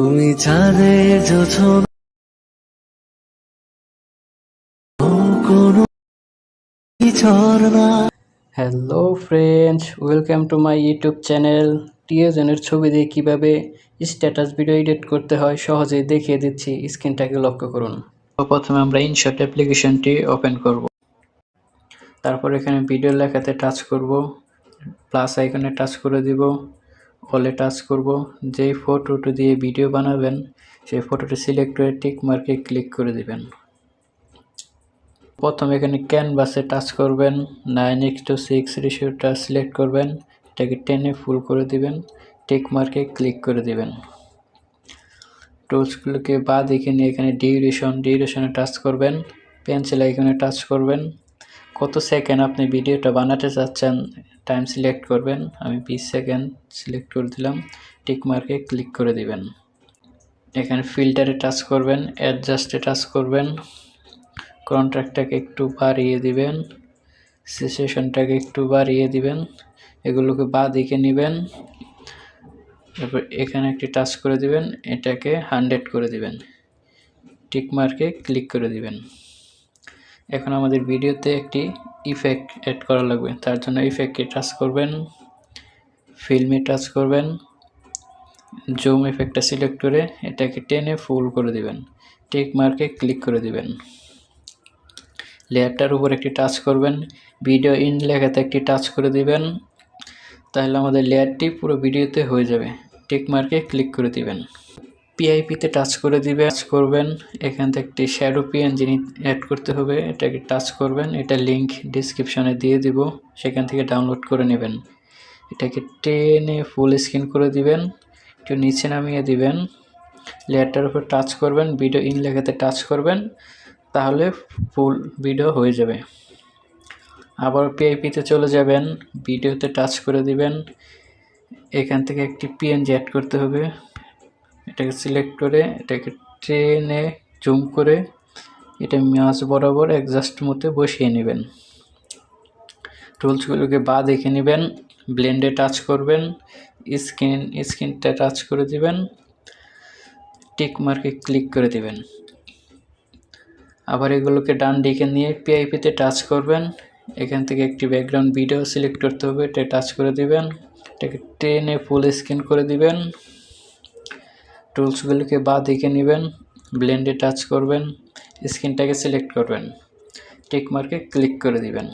তুমি কোনো ঝর্ণা hello friends welcome to my YouTube channel টিএজনের ছবি দিয়ে কীভাবে স্ট্যাটাস ভিডিও এডিট করতে হয় সহজেই দেখিয়ে দিচ্ছি। স্ক্রিনটাকে লক্ষ্য করুন। প্রথমে আমরা ইনশট অ্যাপ্লিকেশনটি ওপেন করব। তারপর এখানে ভিডিও লেখাতে টাচ করব। প্লাস আইকনে টাচ করে দিব। অলে টাচ করব। যেই ফটোটি দিয়ে ভিডিও বানাবেন, সেই ফটোটি সিলেক্ট করে টিক মার্কে ক্লিক করে দিবেন। প্রথমে এখানে ক্যানভাসে টাচ করবেন নাইন এক্স টু সিক্স রেশিওটা সিলেক্ট করবেন, এটাকে টেনে ফুল করে দিবেন টেক মার্কে ক্লিক করে দিবেন। টুলসগুলোকে বা দেখে নিয়ে এখানে ডিউরেশন ডিউরেশনে টাচ করবেন পেন্সিল আইকনে টাচ করবেন। কত সেকেন্ড আপনি ভিডিওটা বানাতে চাচ্ছেন টাইম সিলেক্ট করবেন, আমি বিশ সেকেন্ড সিলেক্ট করে দিলাম টিক মার্কে ক্লিক করে দিবেন। এখানে ফিল্টারে টাচ করবেন অ্যাডজাস্টে টাচ করবেন কন্ট্রাক্টটাকে একটু বাড়িয়ে দিবেন সিচুয়েশনটাকে একটু বাড়িয়ে দিবেন, এগুলোকে বা দিকে নেবেন তারপর এখানে একটি টাচ করে দিবেন, এটাকে হান্ড্রেড করে দিবেন টিক মার্কে ক্লিক করে দিবেন। এখন আমাদের ভিডিওতে একটি ইফেক্ট অ্যাড করা লাগবে। তার জন্য ইফেক্টকে টাচ করবেন ফিল্মে টাচ করবেন জুম ইফেক্টটা সিলেক্ট করে এটাকে টেনে ফুল করে দিবেন। টেক মার্কে ক্লিক করে দিবেন। লেয়ারটার উপর একটি টাচ করবেন ভিডিও ইন লেখাতে একটি টাচ করে দিবেন, তাহলে আমাদের লেয়ারটি পুরো ভিডিওতে হয়ে যাবে। টিক মার্কে ক্লিক করে দিবেন। পিআইপিতে টাচ করে দিবে টাচ করবেন। এখান থেকে একটি শ্যাডো পিএনজি অ্যাড করতে হবে, এটাকে টাচ করবেন। এটা লিংক ডিসক্রিপশনে দিয়ে দিব, সেখান থেকে ডাউনলোড করে নেবেন। এটাকে টেনে ফুল স্ক্রিন করে দিবেন, একটু নিচে নামিয়ে দিবেন। লেয়ারটার উপর টাচ করবেন ভিডিও ইন লেখাতে টাচ করবেন, তাহলে ফুল ভিডিও হয়ে যাবে। আবার পিআইপিতে চলে যাবেন ভিডিওতে টাচ করে দিবেন। এখান থেকে একটি পিএনজি অ্যাড করতে হবে। এটাকে সিলেক্ট করে, এটাকে ট্রেনে জুম করে, এটা মাছ বরাবর অ্যাডজাস্ট মতো বসিয়ে নেবেন। টুলসগুলোকে বা দেখে নেবেন ব্লেন্ডে টাচ করবেন স্ক্রিন স্ক্রিনটা টাচ করে দিবেন টিক মার্কে ক্লিক করে দিবেন। আবার এগুলোকে ডান দিকে নিয়ে পিআইপিতে টাচ করবেন, এখান থেকে একটি ব্যাকগ্রাউন্ড ভিডিও সিলেক্ট করতে হবে, এটা টাচ করে দিবেন, এটাকে টেনে ফুল স্ক্রিন করে দিবেন। টুলসগুলোকে বা দিকে নেবেন, ব্লেন্ডে টাচ করবেন, স্ক্রিনটাকে সিলেক্ট করবেন, টিক মার্কে ক্লিক করে দিবেন।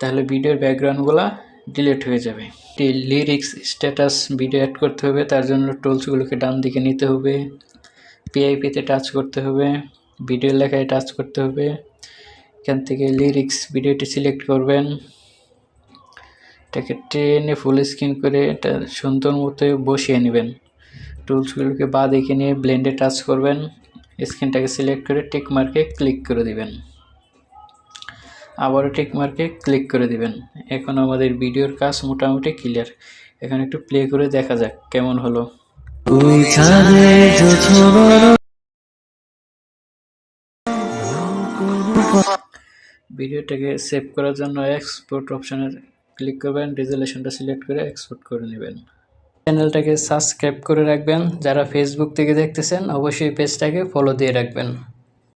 তাহলে ভিডিওর ব্যাকগ্রাউন্ডগুলো ডিলিট হয়ে যাবে। লিরিক্স, স্ট্যাটাস, ভিডিও অ্যাড করতে হবে, তার জন্য টুলসগুলোকে ডান দিকে নিতে হবে পিআইপিতে টাচ করতে হবে ভিডিও লেখায় টাচ করতে হবে, এখান থেকে লিরিক্স, ভিডিওটি সিলেক্ট করবেন। এটাকে টেনে ফুল স্ক্রিন করে এটা সুন্দর মতো বসিয়ে নেবেন। টুলসগুলোকে বা দেখে নিয়ে ব্লেন্ডে টাচ করবেন স্ক্রিনটাকে সিলেক্ট করে টিক মার্কে ক্লিক করে দিবেন। আবারও টিক মার্কে ক্লিক করে দিবেন। এখন আমাদের ভিডিওর কাজ মোটামুটি ক্লিয়ার। এখন একটু প্লে করে দেখা যাক কেমন হলো। ভিডিওটাকে সেভ করার জন্য এক্সপোর্ট অপশানে ক্লিক করবেন রেজুলেশনটা সিলেক্ট করে এক্সপোর্ট করে নেবেন। চ্যানেলটাকে সাবস্ক্রাইব করে রাখবেন। যারা ফেসবুক থেকে দেখতেছেন অবশ্যই পেজটাকে ফলো দিয়ে রাখবেন।